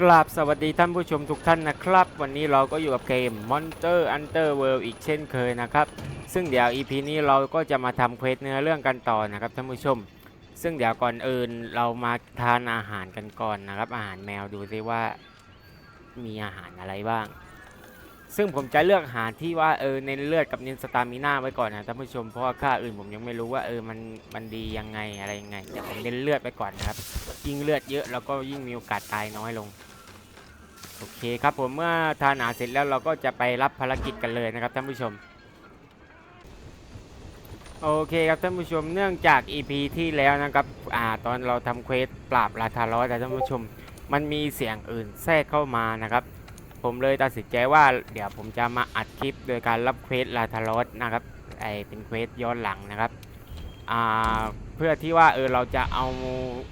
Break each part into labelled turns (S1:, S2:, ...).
S1: กราบสวัสดีท่านผู้ชมทุกท่านนะครับ วันนี้เราก็อยู่กับเกม Monster Hunter World อีกเช่นเคยนะครับ ซึ่งเดี๋ยว EP นี้เราก็จะมาทำเควสเนื้อเรื่องกันต่อนะครับท่านผู้ชม ซึ่งเดี๋ยวก่อนอื่นเรามาทานอาหารกันก่อนนะครับ อาหารแมวดูซิว่า มีอาหารอะไรบ้าง ซึ่งผมจะเลือกอาหารที่ว่าเออเน้นเลือดกับเน้นสตามิน่าไว้ก่อนนะท่านผู้ชมเพราะว่าค่าอื่นผมยังไม่รู้ว่าเออมันมันดียังไงอะไรยังไงแต่ผมเน้นเลือดไปก่อนนะครับยิ่งเลือดเยอะเราก็ยิ่งมีโอกาสตายน้อยลง โอเคครับผมเมื่อทานอาหารเสร็จแล้วเราก็จะไปรับภารกิจกันเลยนะครับท่านผู้ชมโอเคครับท่านผู้ชมเนื่องจาก EP ที่แล้วนะครับอ่าตอนเราทำเควสปราบลาทารอสนะท่านผู้ชม มันมีเสียงอื่นแทรกเข้ามานะครับ ผมเลยตัดสินใจว่าเดี๋ยวผมจะมาอัดคลิปโดยการรับเควสลาทารอสนะครับไอเป็นเควสย้อนหลังนะครับอ่าเพื่อที่ว่าเออเราจะเอา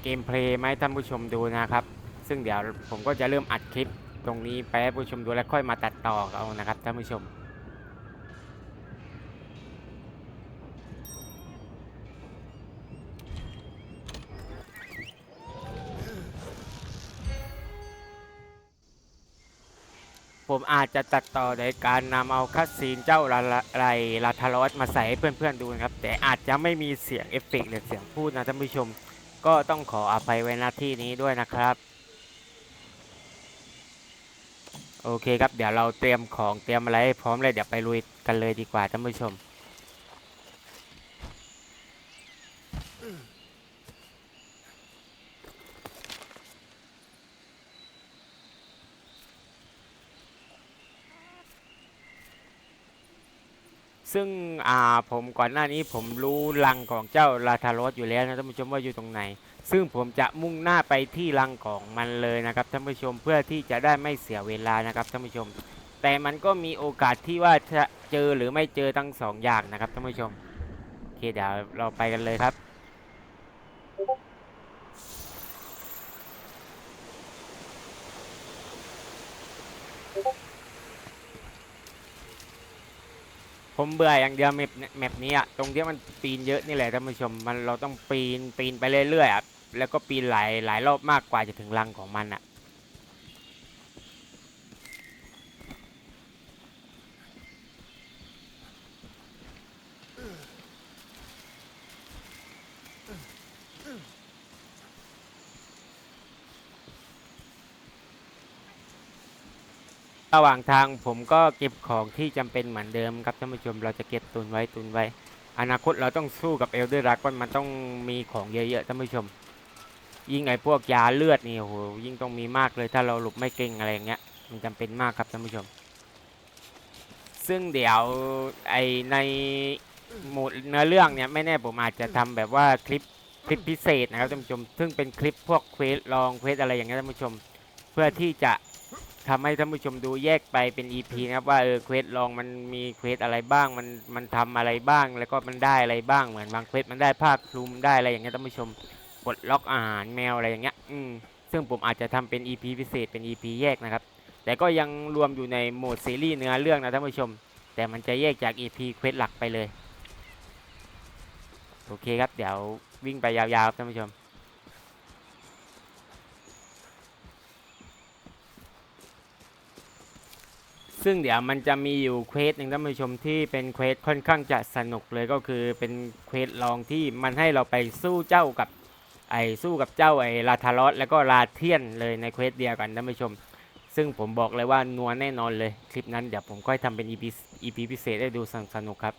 S1: เกมเพลย์มาให้ท่านผู้ชมดูนะครับ ซึ่งเดี๋ยวผมก็จะเริ่มอัดคลิป ตรงนี้ไปให้ผู้ชมดูแล้วค่อยมาตัดต่อเอานะครับท่านผู้ชมผมอาจจะตัดต่อโดยการนำเอาคัดซีนเจ้าลาลาไรลาทารอสมาใส่ให้เพื่อนๆดูนะครับ แต่อาจจะไม่มีเสียงเอฟเฟกต์หรือเสียงพูดนะท่านผู้ชม ก็ต้องขออภัยไว้ณที่นี้ด้วยนะครับ โอเคครับ เดี๋ยวเราเตรียมของเตรียมอะไรพร้อมเลยเดี๋ยวไปลุยกันเลยดีกว่าท่านผู้ชม ซึ่งอ่าผมก่อนหน้านี้ผมรู้รังของเจ้าลาทารสอยู่แล้วนะท่านผู้ชมว่าอยู่ตรงไหน ซึ่งผมจะมุ่งหน้าไปที่รังของมันเลยนะครับท่านผู้ชมเพื่อที่จะได้ไม่เสียเวลานะครับท่านผู้ชม แต่มันก็มีโอกาสที่ว่าจะเจอหรือไม่เจอทั้งสองอย่างนะครับท่านผู้ชมโอเคเดี๋ยวเราไปกันเลยครับผมเบื่ออย่างเดียวแมปแมปนี้อะตรงที่มันปีนเยอะนี่แหละท่านผู้ชมมันเราต้องปีนปีนไปเรื่อยๆอะ แล้วก็ปีนหลายหลายรอบมากกว่าจะถึงรังของมันอะระหว่างทางผมก็เก็บของที่จำเป็นเหมือนเดิมครับท่านผู้ชมเราจะเก็บตุนไว้ตุนไว้ อนาคตเราต้องสู้กับเอลเดอร์ดากอนมันต้องมีของเยอะๆท่านผู้ชม ยิ่งไอพวกยาเลือดนี่โอ้โหยิ่งต้องมีมากเลยถ้าเราหลบไม่เก่งอะไรอย่างเงี้ยมันจำเป็นมากครับท่านผู้ชม ซึ่งเดี๋ยวไอในหมวดเนื้อเรื่องเนี่ยไม่แน่ผมอาจจะทำแบบว่าคลิปคลิปพิเศษนะครับท่านผู้ชม ซึ่งเป็นคลิปพวกเควสลองเควสอะไรอย่างเงี้ยท่านผู้ชม เพื่อที่จะทำให้ท่านผู้ชมดูแยกไปเป็น EP นะครับว่าเออเควสลองมันมีเควสอะไรบ้างมันมันทำอะไรบ้างแล้วก็มันได้อะไรบ้างเหมือนบางเควสมันได้ผ้าคลุมได้อะไรอย่างเงี้ยท่านผู้ชม ปลดล็อกอาหารแมวอะไรอย่างเงี้ยอืมซึ่งผมอาจจะทำเป็น EP พิเศษเป็น EP แยกนะครับ แต่ก็ยังรวมอยู่ในโหมดซีรีส์เนื้อเรื่องนะท่านผู้ชม แต่มันจะแยกจาก EP เควสหลักไปเลย โอเคครับ เดี๋ยววิ่งไปยาวๆครับท่านผู้ชมซึ่งเดี๋ยวมันจะมีอยู่เควสหนึ่งท่านผู้ชมที่เป็นเควสค่อนข้างจะสนุกเลยก็คือเป็นเควสลองที่มันให้เราไปสู้เจ้ากับ ไอ้สู้กับเจ้าไอ้ลาทารอสแล้วก็ลาเทียนเลยในเควสเดียวกันท่านผู้ชม ซึ่งผมบอกเลยว่านัวแน่นอนเลย คลิปนั้นเดี๋ยวผมค่อยทำเป็น EP EP พิเศษให้ดูสนุกครับ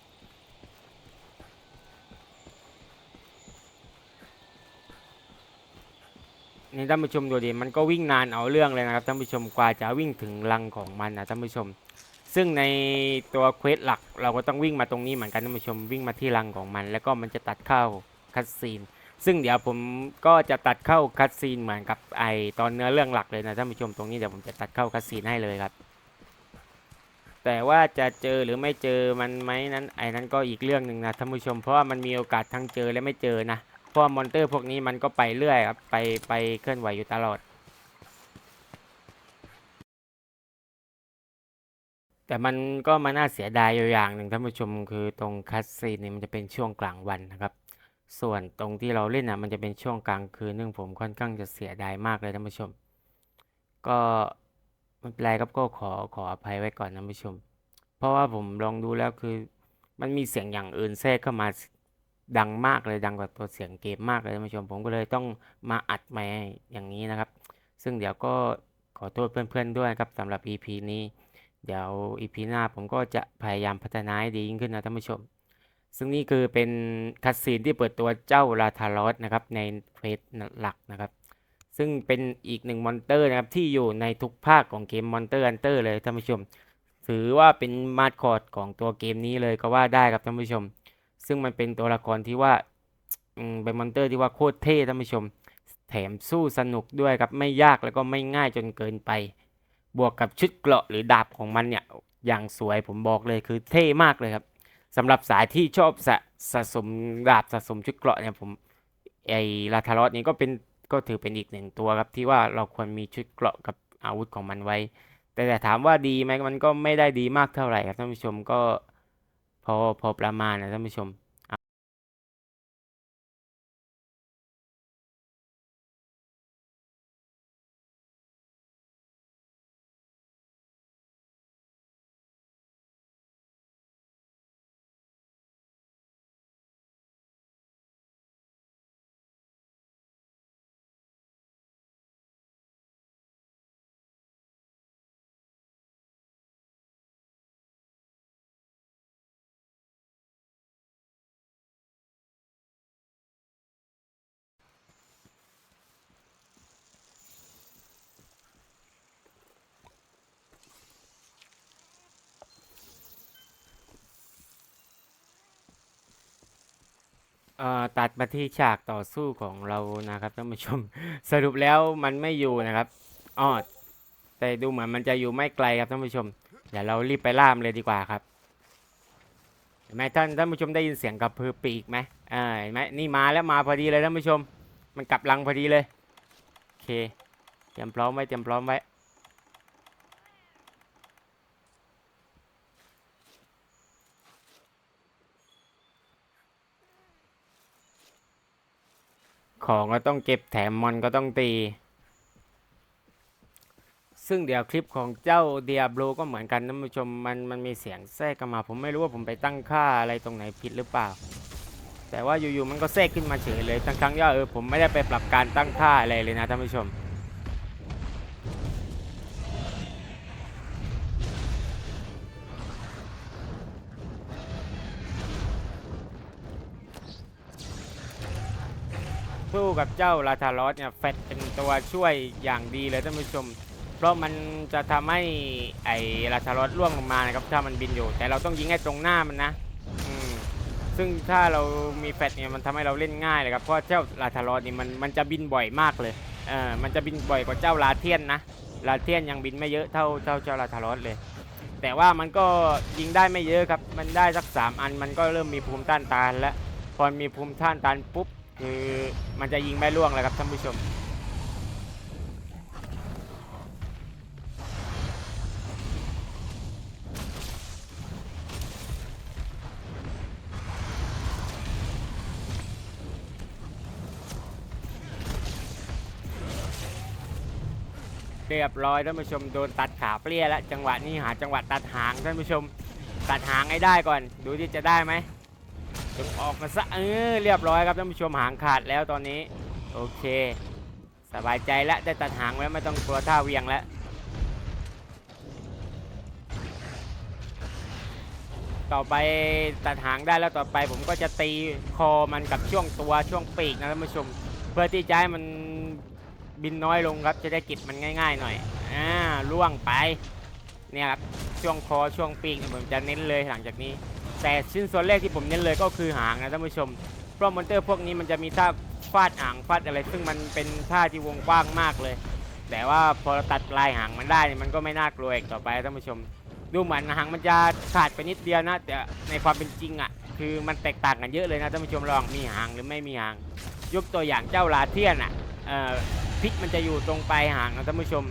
S1: นี่ท่านผู้ชมดูดิมันก็วิ่งนานเอาเรื่องเลยนะครับท่านผู้ชมกว่าจะวิ่งถึงรังของมันนะท่านผู้ชม ซึ่งในตัวเควสหลักเราก็ต้องวิ่งมาตรงนี้เหมือนกันท่านผู้ชมวิ่งมาที่รังของมัน แล้วก็มันจะตัดเข้าคัดซีน ซึ่งเดี๋ยวผมก็จะตัดเข้าคัดซีนเหมือนกับไอตอนเนื้อเรื่องหลักเลยนะท่านผู้ชมตรงนี้เดี๋ยวผมจะตัดเข้าคัดซีนให้เลยครับ แต่ว่าจะเจอหรือไม่เจอมันไหมนั้นไอ้นั้นก็อีกเรื่องหนึ่งนะท่านผู้ชม เพราะว่ามันมีโอกาสทั้งเจอและไม่เจอนะเพราะมอนเตอร์พวกนี้มันก็ไปเรื่อยครับไปไปเคลื่อนไหวอยู่ตลอดแต่มันก็มาน่าเสียดายอยู่อย่างหนึ่งท่านผู้ชมคือตรงคัสซีนนี่มันจะเป็นช่วงกลางวันนะครับ ส่วนตรงที่เราเล่นนะมันจะเป็นช่วงกลางคืนซึ่งผมค่อนข้างจะเสียดายมากเลยท่านผู้ชม ก็ไม่เป็นไรครับก็ขอขออภัยไว้ก่อนท่านผู้ชม เพราะว่าผมลองดูแล้วคือ มันมีเสียงอย่างอื่นแทรกเข้ามาดังมากเลยดังกว่าตัวเสียงเกมมากเลยท่านผู้ชม ผมก็เลยต้องมาอัดใหม่อย่างนี้นะครับ ซึ่งเดี๋ยวก็ขอโทษเพื่อนๆด้วยครับสำหรับ EP นี้ เดี๋ยว EP หน้าผมก็จะพยายามพัฒนาให้ดียิ่งขึ้นนะท่านผู้ชม ซึ่งนี่คือเป็นคัดซีนที่เปิดตัวเจ้าลาทารอสนะครับในเฟสหลักนะครับ ซึ่งเป็นอีกหนึ่งมอนเตอร์นะครับที่อยู่ในทุกภาคของเกม Monster Hunter เลยท่านผู้ชม ถือว่าเป็นมาสคอตของตัวเกมนี้เลยก็ว่าได้ครับท่านผู้ชม ซึ่งมันเป็นตัวละครที่ว่าเป็นมอนเตอร์ที่ว่าโคตรเท่ท่านผู้ชม แถมสู้สนุกด้วยครับไม่ยากแล้วก็ไม่ง่ายจนเกินไป บวกกับชุดเกราะหรือดาบของมันเนี่ยอย่างสวยผมบอกเลยคือเท่มากเลยครับ สำหรับสายที่ชอบสะสะสมดาบสะสมชุดเกราะเนี่ยผมไอลาทารอสนี้ก็เป็นก็ถือเป็นอีกหนึ่งตัวครับที่ว่าเราควรมีชุดเกราะกับอาวุธของมันไว้ แต่แต่ถามว่าดีไหมมันก็ไม่ได้ดีมากเท่าไหร่ครับท่านผู้ชมก็พอพอประมาณนะท่านผู้ชม ตัดมาที่ฉากต่อสู้ของเรานะครับท่านผู้ชม สรุปแล้วมันไม่อยู่นะครับอ้อแต่ดูเหมือนมันจะอยู่ไม่ไกลครับท่านผู้ชม เดี๋ยวเรารีบไปล่ามเลยดีกว่าครับเห็นไหมท่านท่านผู้ชมได้ยินเสียงกระพือปีกไหมอ่าเห็นไหมนี่มาแล้วมาพอดีเลยท่านผู้ชม มันกลับลังพอดีเลย โอเค เตรียมพร้อมไว้เตรียมพร้อมไว้ ของก็ต้องเก็บแถมมอนก็ต้องตี ซึ่งเดี๋ยวคลิปของเจ้าเดียบโบก็เหมือนกันท่านผู้ชมมันมันมีเสียงแทรกเข้ามา ผมไม่รู้ว่าผมไปตั้งค่าอะไรตรงไหนผิดหรือเปล่า แต่ว่าอยู่ๆมันก็แทรกขึ้นมาเฉยเลยทั้งทั้งๆที่เออผมไม่ได้ไปปรับการตั้งค่าอะไรเลยนะท่านผู้ชม สู้กับเจ้าลาทารอสเนี่ยแฟตเป็นตัวช่วยอย่างดีเลยท่านผู้ชม เพราะมันจะทำให้ไอ้ลาทารอสล่วงลงมานะครับถ้ามันบินอยู่ แต่เราต้องยิงให้ตรงหน้ามันนะซึ่งถ้าเรามีแฟตเนี่ยมันทำให้เราเล่นง่ายเลยครับเพราะเจ้าลาทารอสนี่มันมันจะบินบ่อยมากเลยเออมันจะบินบ่อยกว่าเจ้าลาเทียนนะลาเทียนยังบินไม่เยอะเท่าเท่าเจ้าลาทารอสเลย แต่ว่ามันก็ยิงได้ไม่เยอะครับ มันได้สักสามอันมันก็เริ่มมีภูมิต้านทานแล้วพอมีภูมิต้านทานปุ๊บ คือมันจะยิงไม่ล่วงเลยครับท่านผู้ชม เรียบร้อยท่านผู้ชมโดนตัดขาเปรี้ยแล้วจังหวะนี้หาจังหวะตัดหางท่านผู้ชม ตัดหางให้ได้ก่อน ดูที่จะได้ไหม จงออกมาซะเออเรียบร้อยครับท่านผู้ชมหางขาดแล้วตอนนี้ โอเค สบายใจแล้วได้ตัดหางแล้วไม่ต้องกลัวท่าเวียงแล้วต่อไปตัดหางได้แล้วต่อไปผมก็จะตีคอมันกับช่วงตัวช่วงปีกนะท่านผู้ชม เพื่อที่จะให้มันบินน้อยลงครับจะได้กิดมันง่าย ๆ หน่อยอ่าล่วงไปเนี่ยครับช่วงคอช่วงปีกผมจะเน้นเลยหลังจากนี้ แต่ชิ้นส่วนแรกที่ผมเน้นเลยก็คือหางนะท่านผู้ชม เพราะมอนเตอร์พวกนี้มันจะมีท่าฟาดหางฟาดอะไร ซึ่งมันเป็นท่าที่วงกว้างมากเลย แต่ว่าพอตัดปลายหางมันได้เนี่ยมันก็ไม่น่ากลัวอีกต่อไปท่านผู้ชม ดูเหมือนหางมันจะขาดไปนิดเดียวนะ แต่ในความเป็นจริงอะ คือมันแตกต่างกันเยอะเลยนะท่านผู้ชมลองมีหางหรือไม่มีหาง ยกตัวอย่างเจ้าลาเทียนอะเอ่อพิษมันจะอยู่ตรงปลายหางนะท่านผู้ชม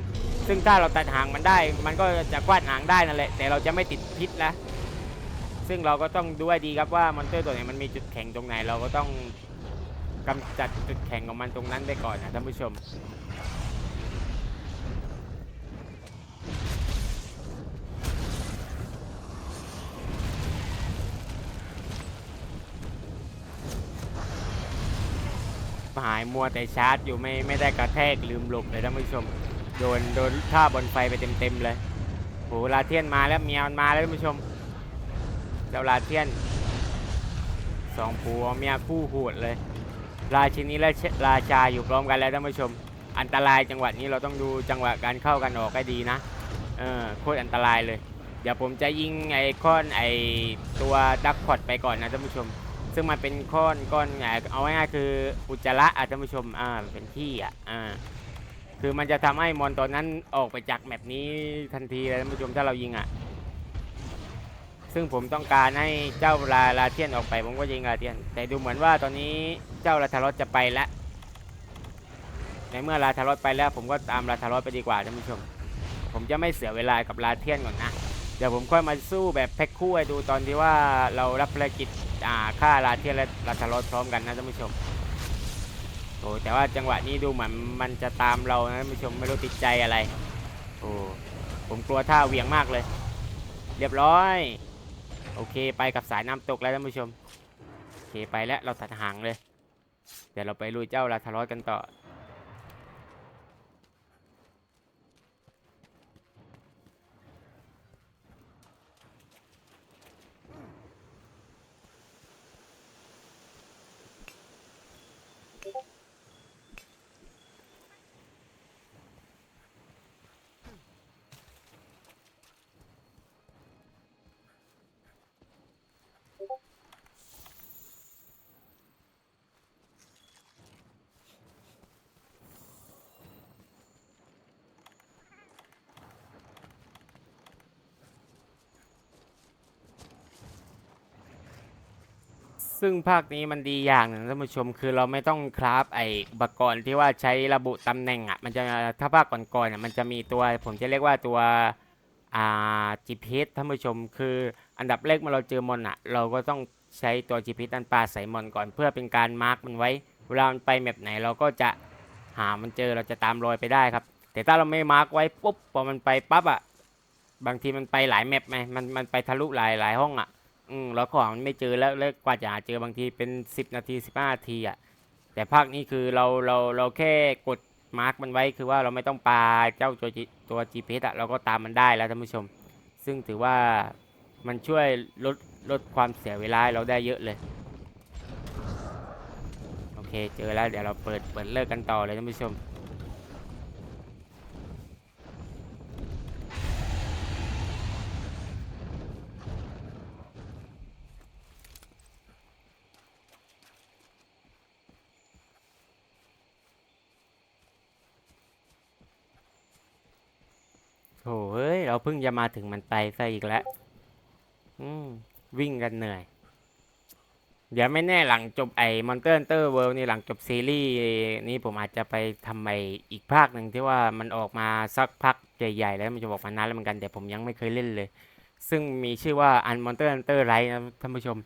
S1: ซึ่งถ้าเราตัดหางมันได้ มันก็จะกวาดหางได้นั่นแหละ แต่เราจะไม่ติดพิษนะ ซึ่งเราก็ต้องดูให้ดีครับว่ามอนเตอร์ตัวไหนมันมีจุดแข็งตรงไหน เราก็ต้องกำจัดจุดแข็งของมันตรงนั้นไปก่อนนะท่านผู้ชมหายมัวแต่ชาร์จอยู่ไม่ไม่ได้กระแทกลืมหลบเลยท่านผู้ชม โดนโดนท่าบนไฟไปเต็มเต็มเลยโหลาเทียนมาแล้วเมียมันมาแล้วท่านผู้ชม จ้าลาเทียนสองผัวเมียคู่โหดเลย ราชินีและราชาอยู่พร้อมกันแล้วท่านผู้ชม อันตรายจังหวะนี้เราต้องดูจังหวะการเข้ากันออกให้ดีนะเออโคตรอันตรายเลย เดี๋ยวผมจะยิงไอ้ค้อนไอ้ตัวดักพอดไปก่อนนะท่านผู้ชม ซึ่งมันเป็นก้อนก้อนไงเอาง่ายๆคืออุจจาระอะท่านผู้ชมอ่าเป็นที่อะอ่าคือมันจะทำให้มอนตัวนั้นออกไปจากแมปนี้ทันทีเลยท่านผู้ชมถ้าเรายิงอะ ซึ่งผมต้องการให้เจ้าลาลาเทียนออกไป ผมก็ยิงลาเทียน แต่ดูเหมือนว่าตอนนี้เจ้าลาทารอสจะไปแล้วในเมื่อลาทารอสไปแล้ว ผมก็ตามลาทารอสไปดีกว่าท่านผู้ชม ผมจะไม่เสียเวลากับลาเทียนก่อนนะเดี๋ยวผมค่อยมาสู้แบบแพ็คคู่ให้ดูตอนที่ว่าเรารับภารกิจอ่าฆ่าลาเทียนและลาทารอสพร้อมกันนะท่านผู้ชมโอ้แต่ว่าจังหวะนี้ดูเหมือนมันจะตามเรานะท่านผู้ชมไม่รู้ติดใจอะไรโอ้ผมกลัวท่าเหวียงมากเลย เรียบร้อย โอเคไปกับสายน้ำตกแล้วท่านผู้ชม โอเคไปแล้วเราตัดหางเลย เดี๋ยวเราไปลุยเจ้าลาทารอสกันต่อ ซึ่งภาคนี้มันดีอย่างหนึ่งท่านผู้ชมคือเราไม่ต้องคราฟไอ้อุปกรณ์ที่ว่าใช้ระบุตำแหน่งอะมันจะถ้าภาคก่อนๆอะมันจะมีตัวผมจะเรียกว่าตัวอ่า GPS ท่านผู้ชม คืออันดับแรกเมื่อเราเจอมอนอะ เราก็ต้องใช้ตัว GPS อันปลาใส่มอนก่อนเพื่อเป็นการมาร์กมันไว้เวลามันไปแมปไหนเราก็จะหามันเจอเราจะตามรอยไปได้ครับ แต่ถ้าเราไม่มาร์กไว้ปุ๊บพอมันไปปั๊บอะบางทีมันไปหลายแมปไหมมันมันไปทะลุหลายหลายห้องอะ อืมแล้วของมันไม่เจอแล้วแล้วกว่าจะหาเจอบางทีเป็น10นาที15นาทีอะ แต่ภาคนี้คือเราเราเราแค่กดมาร์กมันไว้คือว่าเราไม่ต้องปาเจ้าตัวตัว GPS อะเราก็ตามมันได้แล้วท่านผู้ชม ซึ่งถือว่ามันช่วยลดลดความเสียเวลาเราได้เยอะเลย โอเคเจอแล้วเดี๋ยวเราเปิดเปิดเลิกกันต่อเลยท่านผู้ชม โถเอ้ย เราเพิ่งจะมาถึงมันไปซะอีกแล้ววิ่งกันเหนื่อย เดี๋ยวไม่แน่หลังจบไอ้มอนเตอร์เตอร์เวิลด์นี่หลังจบซีรีส์นี้ผมอาจจะไปทำใหม่อีกภาคหนึ่งที่ว่ามันออกมาสักพักใหญ่ๆแล้วมันจะบอกมานานแล้วเหมือนกันแต่ผมยังไม่เคยเล่นเลย ซึ่งมีชื่อว่าอันมอนเตอร์เตอร์ไรนะท่านผู้ชม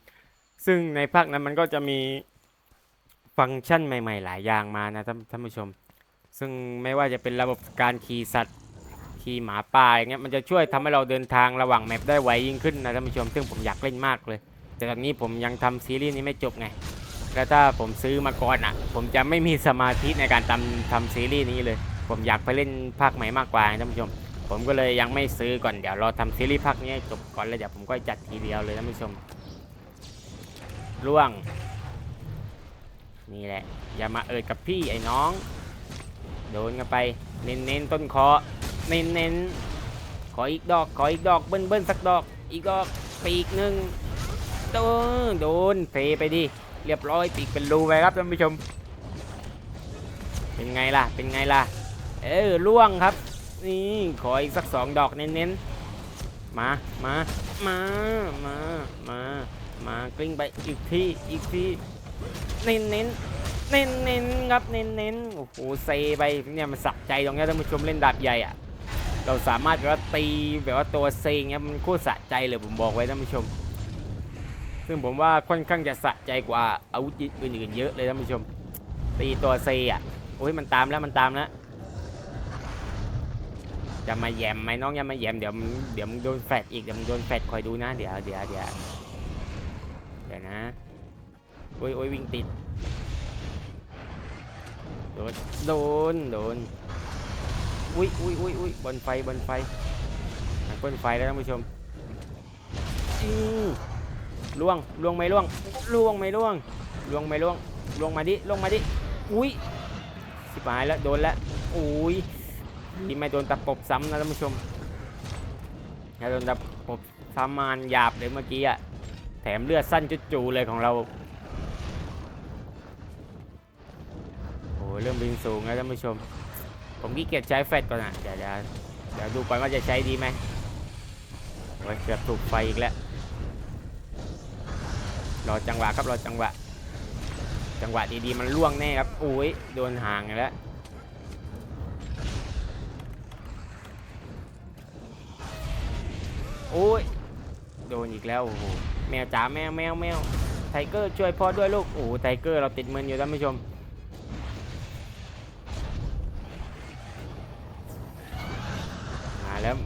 S1: ซึ่งในภาคนั้นมันก็จะมีฟังก์ชันใหม่ ๆ หลายอย่างมานะท่านท่านผู้ชม ซึ่งไม่ว่าจะเป็นระบบการขี่สัตว์ ขี่หมาป่าอย่างเงี้ยมันจะช่วยทำให้เราเดินทางระหว่างแมปได้ไวยิ่งขึ้นนะท่านผู้ชมซึ่งผมอยากเล่นมากเลย แต่ตอนนี้ผมยังทำซีรีส์นี้ไม่จบไงแล้วถ้าผมซื้อมาก่อนอะ ผมจะไม่มีสมาธิในการทำทำซีรีส์นี้เลย ผมอยากไปเล่นภาคใหม่มากกว่าท่านผู้ชม ผมก็เลยยังไม่ซื้อก่อนเดี๋ยวรอทำซีรีส์ภาคนี้จบก่อนแล้วเดี๋ยวผมก็จัดทีเดียวเลยท่านผู้ชมล่วง นี่แหละ อย่ามาเอิดกับพี่ไอ้น้อง โดนกันไป เน้นๆต้นคอ เน้นเน้นๆขออีกดอก ขออีกดอกเบิ้ลเบิ้ลสักดอก อีกดอกปีกหนึ่งโดนโดนเฟไปดิ เรียบร้อยปีกเป็นรูไปครับท่านผู้ชม เป็นไงล่ะ เป็นไงล่ะ เออล่วงครับ นี่ขออีกสักสองดอกเน้นๆ มา มา มา มา มา มากลิ้งไปอีกทีอีกทีเน้นเน้นเน้นเน้นครับ เน้นเน้นโอ้โหเซไปเนี่ยมันสักใจตรงเนี้ยท่านผู้ชมเล่นดาบใหญ่อะ เราสามารถแบบว่าตีแบบว่าตัวเซงเงี้ยมันโคตรสะใจเลยผมบอกไว้ท่านผู้ชม ซึ่งผมว่าค่อนข้างจะสะใจกว่าอาวุธอื่นๆเยอะเลยท่านผู้ชม ตีตัวเซอะโอ้ยมันตามแล้วมันตามแล้วจะมาแยมไหมน้องอย่ามาแยมเดี๋ยวมึงเดี๋ยวมึงโดนแฟดอีกเดี๋ยวมึงโดนแฟดคอยดูนะเดี๋ยวเดี๋ยวเดี๋ยวเดี๋ยวนะโอ้ยโอ้ยวิ่งติดโดนโดนโดน อุ้ยอุ้ยอุ้ยอุ้ยบนไฟบนไฟบนไฟแล้วท่านผู้ชมอือล่วงล่วงไม่ล่วงล่วงไม่ล่วงล่วงไม่ล่วงล่วงมาดิล่วงมาดิอุ้ยสิบหายแล้วโดนแล้วอุ้ยนี่ไม่โดนตะปบซ้ำนะท่านผู้ชมถ้าโดนตะปบซ้ำมานหยาบเลยเมื่อกี้อะแถมเลือดสั้นจุจูเลยของเราโอ้เริ่มบินสูงแล้วท่านผู้ชม ผมขี้เกียจใช้แฟลชก่อนอะเดี๋ยวเดี๋ยวเดี๋ยวดูก่อนว่าจะใช้ดีไหมโอ้ยเกือบถูกไฟอีกแล้วรอจังหวะครับรอจังหวะ จังหวะดีๆมันล่วงแน่ครับโอ้ยโดนห่างอีกแล้วโอ้ยโดนอีกแล้วโอ้โหแมวจ๋าแมวแมวแมวไทเกอร์ช่วยพ่อด้วยลูกโอ้ไทเกอร์เราติดมืออยู่ท่านผู้ชม แล้ว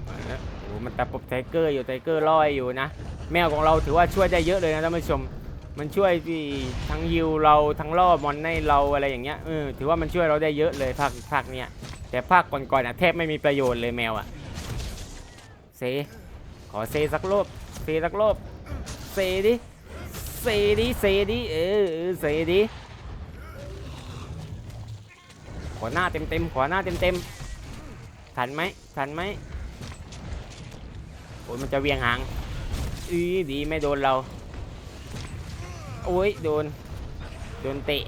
S1: โอ้โหมันตะปบไทเกอร์อยู่ไทเกอร์ลอยอยู่นะ แมวของเราถือว่าช่วยได้เยอะเลยนะท่านผู้ชม มันช่วยที่ทั้งยิวเราทั้งล่อมอนให้เราอะไรอย่างเงี้ยเออถือว่ามันช่วยเราได้เยอะเลยภาคภาคเนี้ยแต่ภาคก่อนๆอะแทบไม่มีประโยชน์เลยแมวอะเซขอเซสักรอบเซสักรอบเซดิเซดิเซดิเออเซดิขอหน้าเต็มเต็มๆขอหน้าเต็มเต็มๆทันไหมทันไหม โอ้ยมันจะเวียงหางอือดีไม่โดนเรา โอ้ยโดน โดนเตะ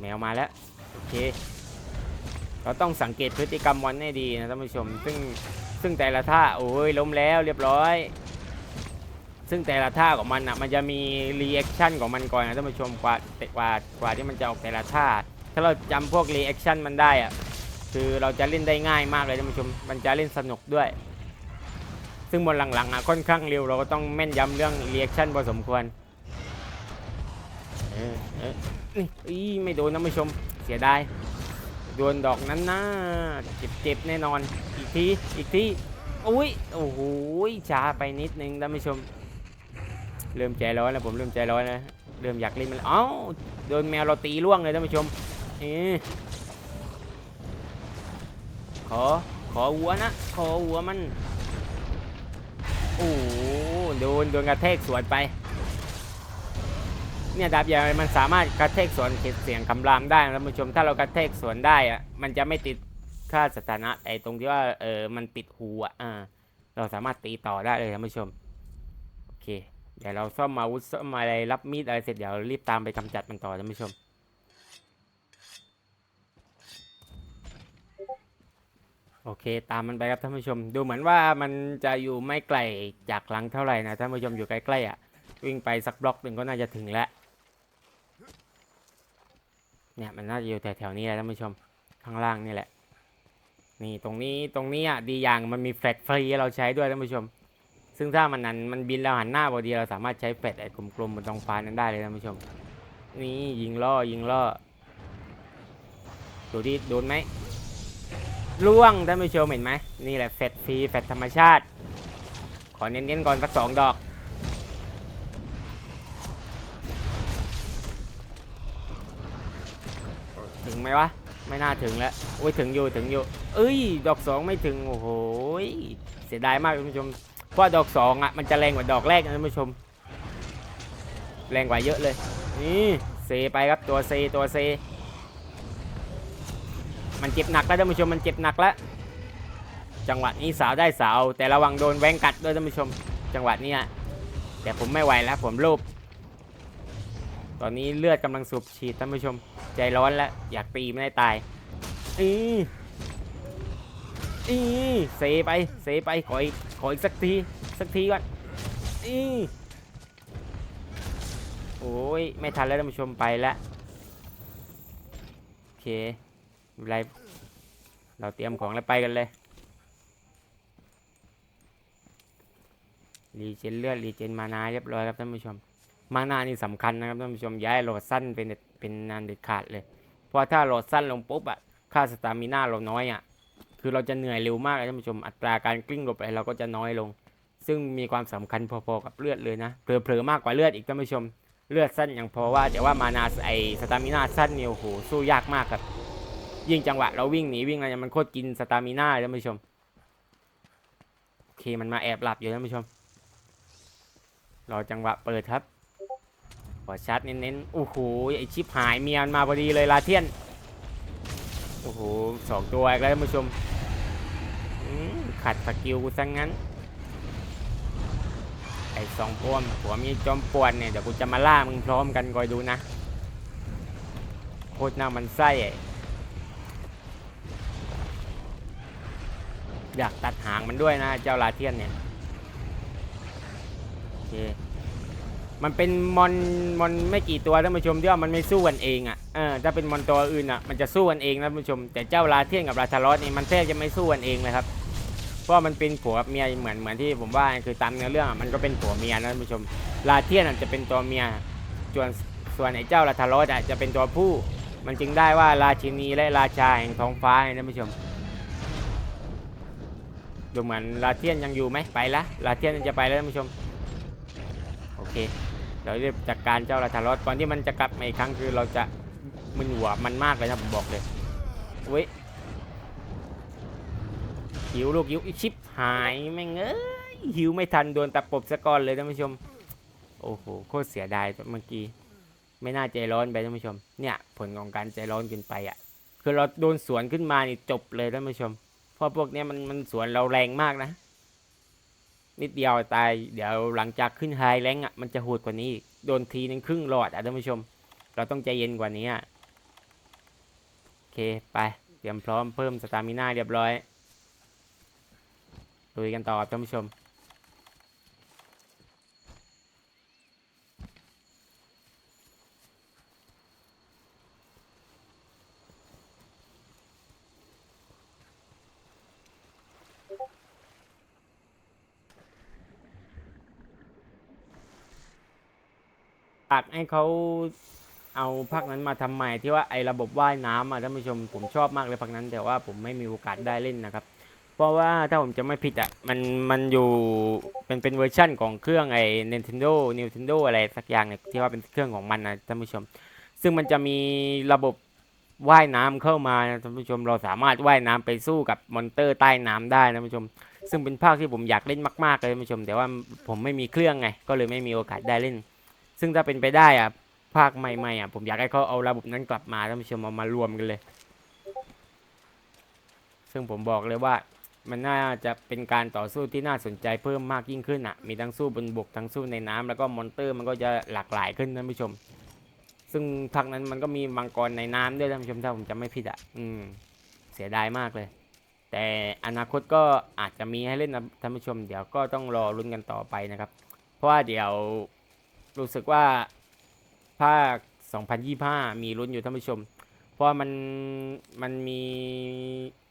S1: แมวมาแล้ว โอเค เราต้องสังเกตพฤติกรรมวันให้ดีนะท่านผู้ชม ซึ่งซึ่งแต่ละท่า โอ้ยล้มแล้วเรียบร้อย ซึ่งแต่ละท่าของมันอะ มันจะมีรีแอคชั่นของมันก่อนนะท่านผู้ชมกว่าแต่กว่ากว่าที่มันจะออกแต่ละท่า ถ้าเราจำพวกรีแอคชั่นมันได้อะ คือเราจะเล่นได้ง่ายมากเลยท่านผู้ชม มันจะเล่นสนุกด้วย ซึ่งบนหลังๆอะค่อนข้างเร็วเราก็ต้องแม่นยำเรื่องเรีแอคชั่นพอสมควรเออเออนี่อีไม่โดนนะผู้ชมเสียดายโดนดอกนั้นนะเจ็บเจ็บแน่นอนอีกทีอีกทีอุ้ยโอ้โหช้าไปนิดนึงท่านผู้ชม เริ่มใจร้อนแล้วผมเริ่มใจร้อนแล้วเริ่มอยากเล่นมันแล้วเอ้าโดนแมวเราตีล่วงเลยท่านผู้ชมเออขอขอหัวนะ ขอหัวมัน โอ้โหโดนโดนกระแทกสวนไป เนี่ยดาบยาวมันสามารถกระแทกสวนเขตเสียงคำรามได้นะท่านผู้ชม ถ้าเรากระแทกสวนได้อะมันจะไม่ติดค่าสถานะไอ้ตรงที่ว่าเออมันปิดหูอะอ่าเราสามารถตีต่อได้เลยท่านผู้ชมโอเคเดี๋ยวเราซ่อมอาวุธซ่อมอะไรรับมีดอะไรเสร็จเดี๋ยวรีบตามไปกำจัดมันต่อท่านผู้ชม โอเค ตามมันไปครับท่านผู้ชม ดูเหมือนว่ามันจะอยู่ไม่ไกลจากหลังเท่าไหร่นะท่านผู้ชมอยู่ใกล้ๆอะ วิ่งไปสักบล็อกหนึ่งก็น่าจะถึงแล้วเนี่ยมันน่าจะอยู่แถวๆนี้แหละท่านผู้ชมข้างล่างนี่แหละ นี่ตรงนี้ตรงนี้อะดีอย่างมันมีแฟลชฟรีเราใช้ด้วยท่านผู้ชม ซึ่งถ้ามันนั้นมันบินแล้วหันหน้าพอดีเราสามารถใช้แฟลชไอ้กลมๆบนตรงฟ้านั้นได้เลยท่านผู้ชม นี่ยิงล่อยิงล่อดูดิโดนไหม ล่วงท่านผู้ชมเห็นไหมนี่แหละแฟลชฟรีแฟลชธรรมชาติ ขอเน้นๆก่อนสักสองดอก ถึงไหมวะ ไม่น่าถึงแล้วโอ้ยถึงอยู่ถึงอยู่ เอ้ย ดอกสองไม่ถึง โอ้โหเสียดายมากท่านผู้ชมเพราะดอกสองอะมันจะแรงกว่าดอกแรกนะท่านผู้ชม แรงกว่าเยอะเลยนี่เซไปครับตัวเซตัวเซ มันเจ็บหนักแล้วท่านผู้ชมมันเจ็บหนักแล้วจังหวะนี้สาวได้สาว แต่ระวังโดนแวงกัดด้วยท่านผู้ชม จังหวะนี้แต่ผมไม่ไหวแล้วผมโลภตอนนี้เลือดกำลังสูบฉีดท่านผู้ชม ใจร้อนแล้วอยากตีไม่ได้ตายอีอีเซไปเซไปขออีกขออีกสักทีสักทีก่อนอีโอ้ยไม่ทันแล้วท่านผู้ชมไปแล้วโอเค ไม่เป็นไรเราเตรียมของแล้วไปกันเลย รีเจนเลือดรีเจนมานาเรียบร้อยครับท่านผู้ชม มานานี่สำคัญนะครับท่านผู้ชมย้ายโหลดสั้นเป็นเป็นนานเด็ดขาดเลย เพราะถ้าโหลดสั้นลงปุ๊บอะค่าสตามิน่าเราน้อยอะคือเราจะเหนื่อยเร็วมากเลยท่านผู้ชม อัตราการกลิ้งหลบไรเราก็จะน้อยลง ซึ่งมีความสำคัญพอๆกับเลือดเลยนะเผลอๆมากกว่าเลือดอีกท่านผู้ชม เลือดสั้นยังพอว่าแต่ว่ามานาไอสตามินาสั้นเนี่ยโอ้โหสู้ยากมากครับ ยิ่งจังหวะเราวิ่งหนีวิ่งอะไรมันโคตรกินสตามินาเลยท่านผู้ชมโอเคมันมาแอบหลับอยู่ท่านผู้ชมรอจังหวะเปิดครับขอชัดเน้นๆโอ้โหไอชิปหายเมียมันมาพอดีเลยลาเทียนโอ้โหสองตัวอีกแล้วท่านผู้ชมขัดสกิลกูซะงงั้นไอสองพวมผัวมีจอมปวนเนี่ยเดี๋ยวกูจะมาล่ามึงพร้อมกันคอยดูนะโคตรหน้ามันไส้ อยากตัดหางมันด้วยนะ เจ้าลาเทียนเนี่ยโอเคมันเป็นมอนมอนไม่กี่ตัวท่านผู้ชมที่ว่ามันไม่สู้กันเองอะเออถ้าเป็นมอนตัวอื่นอะมันจะสู้กันเองนะท่านผู้ชม แต่เจ้าลาเทียนกับลาทารอสนี่มันแทบจะไม่สู้กันเองเลยครับเพราะมันเป็นผัวเมียเหมือนเหมือนที่ผมว่าคือตามเนื้อเรื่องอะมันก็เป็นผัวเมียนะท่านผู้ชม ลาเทียนจะเป็นตัวเมียส่วนส่วนไอ้เจ้าลาทารอสอะจะเป็นตัวผู้ มันจึงได้ว่าราชินีและราชาแห่งท้องฟ้าไงท่านผู้ชม ดูเหมือนลาเทียนยังอยู่ไหมไปละลาเทียนจะไปแล้วท่านผู้ชมโอเคเราเรียบจัดการเจ้าลาทารอสก่อนที่มันจะกลับมาอีกครั้งคือเราจะมึนหัวมันมากเลยนะผมบอกเลยเว้ยหิวลูกหิวอีชิปหายแม่งเอ้ยหิวไม่ทันโดนตะปบซะก่อนเลยท่านผู้ชมโอ้โหโคตรเสียดายเมื่อกี้ไม่น่าใจร้อนไปท่านผู้ชม เนี่ย ผลของการใจร้อนเกินไปอะ คือเราโดนสวนขึ้นมานี่จบเลยท่านผู้ชม เพราะพวกเนี้ยมันมันสวนเราแรงมากนะ นิดเดียวตาย เดี๋ยวหลังจากขึ้นไฮแรงอะมันจะโหดกว่านี้อีกโดนทีนึงครึ่งหลอดอะท่านผู้ชม เราต้องใจเย็นกว่านี้อะโอเคไป เตรียมพร้อมเพิ่มสตามิน่าเรียบร้อยลุยกันต่อท่านผู้ชม ตักให้เขาเอาพักนั้นมาทำใหม่ที่ว่าไอ้ระบบว่ายน้ำอะท่านผู้ชมผมชอบมากเลยพักนั้น แต่ว่าผมไม่มีโอกาสได้เล่นนะครับ เพราะว่าถ้าผมจะไม่ผิดอะมันมันอยู่เป็นเป็นเวอร์ชั่นของเครื่องไอ้ Nintendo Nintendo อะไรสักอย่างเนี่ยที่ว่าเป็นเครื่องของมันนะท่านผู้ชม ซึ่งมันจะมีระบบว่ายน้ำเข้ามานะท่านผู้ชมเราสามารถว่ายน้ำไปสู้กับมอนเตอร์ใต้น้ำได้นะท่านผู้ชม ซึ่งเป็นภาคที่ผมอยากเล่นมากๆเลยท่านผู้ชม แต่ว่าผมไม่มีเครื่องไงก็เลยไม่มีโอกาสได้เล่น ซึ่งถ้าเป็นไปได้อะภาคใหม่ๆอะผมอยากให้เขาเอาระบบนั้นกลับมาท่านผู้ชมเอามารวมกันเลย ซึ่งผมบอกเลยว่ามันน่าจะเป็นการต่อสู้ที่น่าสนใจเพิ่มมากยิ่งขึ้นอะ มีทั้งสู้บนบกทั้งสู้ในน้ำแล้วก็มอนเตอร์มันก็จะหลากหลายขึ้นท่านผู้ชม ซึ่งภาคนั้นมันก็มีมังกรในน้ำด้วยท่านผู้ชมถ้าผมจำไม่ผิดอะ อืม เสียดายมากเลย แต่อนาคตก็อาจจะมีให้เล่นนะท่านผู้ชม เดี๋ยวก็ต้องรอลุ้นกันต่อไปนะครับ เพราะว่าเดี๋ยว รู้สึกว่าภาค 2025 มีลุ้นอยู่ท่านผู้ชม เพราะมันมันมี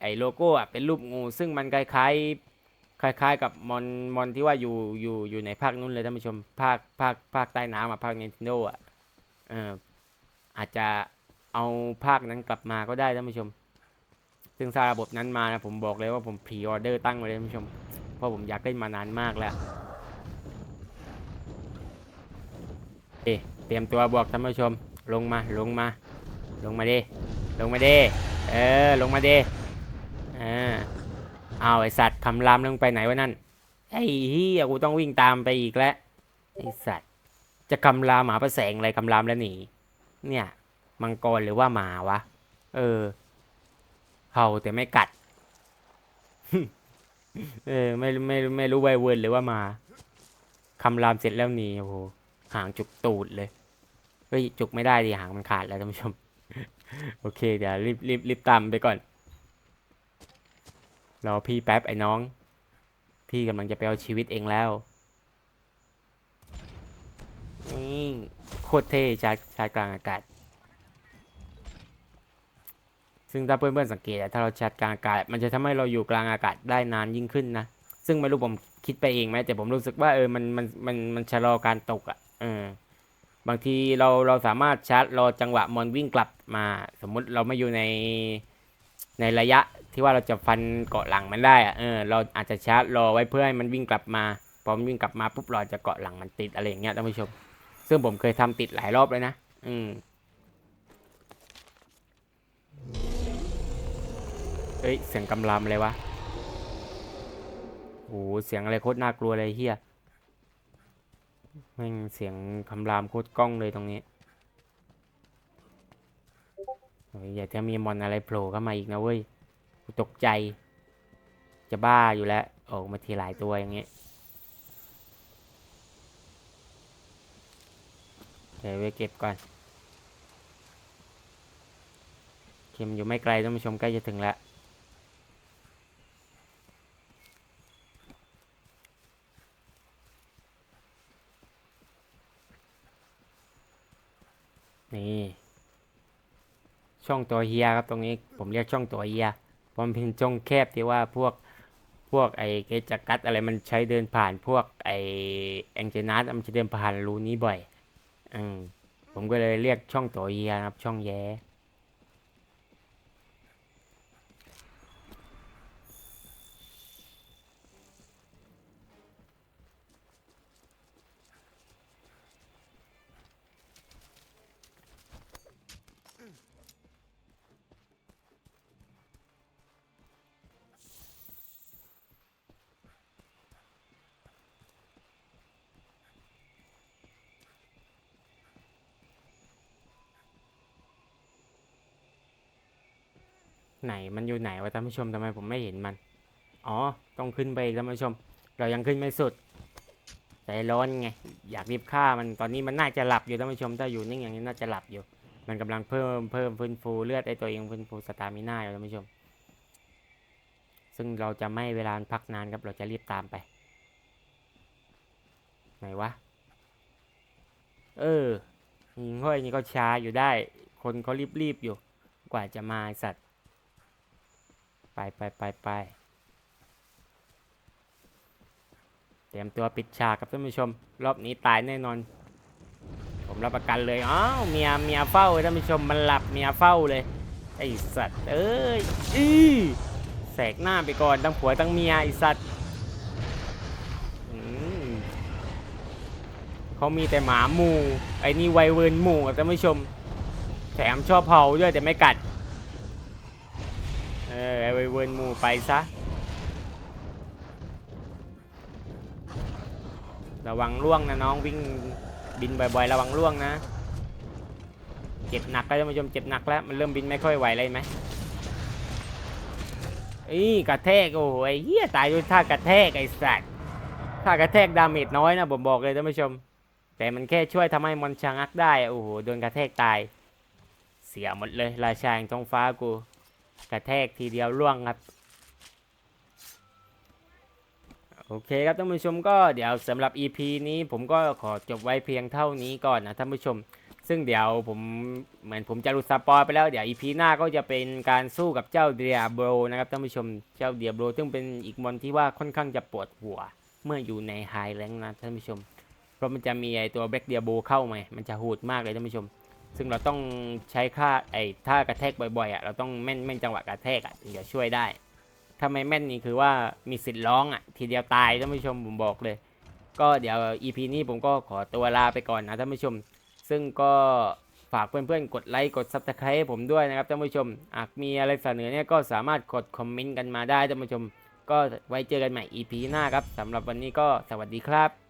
S1: ไอ้โลโก้อะเป็นรูปงู ซึ่งมันคล้ายๆคล้าย ๆ กับมอนมอนที่ว่าอยู่อยู่อยู่ในภาคนู้นเลยท่านผู้ชม ภาคภาคภาคใต้น้ำอะภาค Nintendo อะเอออาจจะเอาภาคนั้นกลับมาก็ได้ท่านผู้ชม ซึ่งถ้าระบบนั้นมานะผมบอกเลยว่าผมพรีออเดอร์ตั้งไว้เลยท่านผู้ชม เพราะผมอยากเล่นมานานมากแล้ว เอ๊ะเตรียมตัวบวกท่านผู้ชม ลงมาลงมา ลงมาดิลงมาดิเออลงมาดิเออเอาไอสัตว์คำรามลงไปไหนวะนั่นไอ้เฮียกูต้องวิ่งตามไปอีกแล้วไอสัตว์ จะคำรามหมาประแสงอะไรคำรามแล้วหนีเนี่ยมังกรหรือว่าหมาวะ เออเห่าแต่ไม่กัดเออไม่ไม่ไม่รู้ไวเวิร์นหรือว่าหมาคำรามเสร็จแล้วหนีโอ้โห หางจุกตูดเลยเฮ้ยจุกไม่ได้ดิหางมันขาดแล้วท่านผู้ชม โอเคเดี๋ยวรีบรีบรีบตามไปก่อนรอพี่แป๊บไอ้น้อง พี่กำลังจะไปเอาชีวิตเองแล้วนี่โคตรเท่ชาชาร์จกลางอากาศ ซึ่งถ้าเพื่อนๆสังเกตถ้าเราชาร์จกลางอากาศ มันจะทำให้เราอยู่กลางอากาศได้นานยิ่งขึ้นนะ ซึ่งไม่รู้ผมคิดไปเองไหมแต่ผมรู้สึกว่าเออมันมันมันมันชะลอการตกอะ เออบางทีเราเราสามารถชาร์จรอจังหวะมอนวิ่งกลับมา สมมุติเราไม่อยู่ในในระยะที่ว่าเราจะฟันเกาะหลังมันได้อะเออเราอาจจะชาร์จรอไว้เพื่อให้มันวิ่งกลับมาพอมันวิ่งกลับมาปุ๊บเราจะเกาะหลังมันติดอะไรอย่างเงี้ยท่านผู้ชม ซึ่งผมเคยทำติดหลายรอบเลยนะอืมเฮ้ยเสียงกำลามอะไรวะโอ้เสียงอะไรโคตรน่ากลัวเลยเฮีย แม่งเสียงคำรามโคตรกล้องเลยตรงนี้อยอย่าจะมีมอนอะไรโผล่เข้ามาอีกนะเว้ยกูตกใจ จะบ้าอยู่แล้วออกมาทีหลายตัวอย่างเงี้ยเดี๋ยวไปเก็บก่อน เข็มอยู่ไม่ไกลท่านผู้ชมใกล้จะถึงแล้ว นี่ ช่องตัวเฮียครับตรงนี้ผมเรียกช่องตัวเฮียเพรามเป็นช่องแคบที่ว่าพวกพวกไอ้เกจักัดอะไรมันใช้เดินผ่านพวกไอ้แองเจนัสมันจะเดินผ่านรูนี้บ่อย อืมผมก็เลยเรียกช่องตัวเฮียครับ ช่องแย้ ไหนมันอยู่ไหนวะท่านผู้ชมทำไมผมไม่เห็นมัน อ๋อ ต้องขึ้นไปท่านผู้ชม เรายังขึ้นไม่สุดใจร้อนไง อยากรีบฆ่ามัน ตอนนี้มันน่าจะหลับอยู่ท่านผู้ชม ถ้าอยู่นิ่งอย่างนี้น่าจะหลับอยู่ มันกำลังเพิ่มเพิ่มฟื้นฟูเลือดไอตัวเองฟื้นฟูสตามิน่าอยู่ท่านผู้ชม ซึ่งเราจะไม่เวลาพักนานครับ เราจะรีบตามไป ไหนวะ เออยิงห้อยนี่ก็ช้าอยู่ได้ คนเขารีบๆอยู่ กว่าจะมาสัตว ไปไปไปไปเตรียมตัวปิดฉากครับท่านผู้ชม รอบนี้ตายแน่นอน ผมรับประกันเลยอ้าวเมียเมียเฝ้าท่านผู้ชมมันหลับเมียเฝ้าเลยไอสัตว์เอ้ยอีแสกหน้าไปก่อนทั้งผัวทั้งเมียไอสัตว์เขามีแต่หมาหมูไอ้นี่ไวเวิร์นหมูครับท่านผู้ชมแถมชอบเผาด้วยแต่ไม่กัด เออไอเวิร์นหมูไปซะ ระวังล่วงนะน้องวิ่งบินบ่อยๆ ระวังล่วงนะ เจ็บหนักแล้วท่านผู้ชมเจ็บหนักแล้ว มันเริ่มบินไม่ค่อยไหวเลยไหมอีกระแทกโอ้โหเหี้ยตายด้วยท่ากระแทกไอ้สัตว์ท่ากระแทกดาเมจน้อยนะผมบอกเลยท่านผู้ชม แต่มันแค่ช่วยทำให้มอนชะงักได้โอ้โหโดนกระแทกตาย เสียหมดเลยราชาแห่งท้องฟ้ากู กระแทกทีเดียวล่วงครับ โอเคครับท่านผู้ชมก็เดี๋ยวสำหรับ EP นี้ผมก็ขอจบไว้เพียงเท่านี้ก่อนนะท่านผู้ชม ซึ่งเดี๋ยวผมเหมือนผมจะรุดสปอยไปแล้วเดี๋ยว EP หน้าก็จะเป็นการสู้กับเจ้าเดียโบรนะครับท่านผู้ชมเจ้าเดียโบรซึ่งเป็นอีกมอนที่ว่าค่อนข้างจะปวดหัว เมื่ออยู่ในไฮแรงนะท่านผู้ชม เพราะมันจะมีไอตัวแบล็กเดียโบเข้ามามันจะโหดมากเลยท่านผู้ชม ซึ่งเราต้องใช้ค่าไอ้ท่ากระแทกบ่อยๆอะเราต้องแม่นแม่นจังหวะกระแทกอะถึงจะช่วยได้ถ้าไม่แม่นนี่คือว่ามีสิทธิ์ร้องอะทีเดียวตายท่านผู้ชมผมบอกเลย ก็เดี๋ยว EP นี้ผมก็ขอตัวลาไปก่อนนะท่านผู้ชม ซึ่งก็ฝากเพื่อนๆ กดไลค์กด Subscribe ให้ผมด้วยนะครับท่านผู้ชมหากมีอะไรเสนอเนี่ยก็สามารถกดคอมเมนต์กันมาได้ท่านผู้ชม ก็ไว้เจอกันใหม่ EP หน้าครับสำหรับวันนี้ก็สวัสดีครับ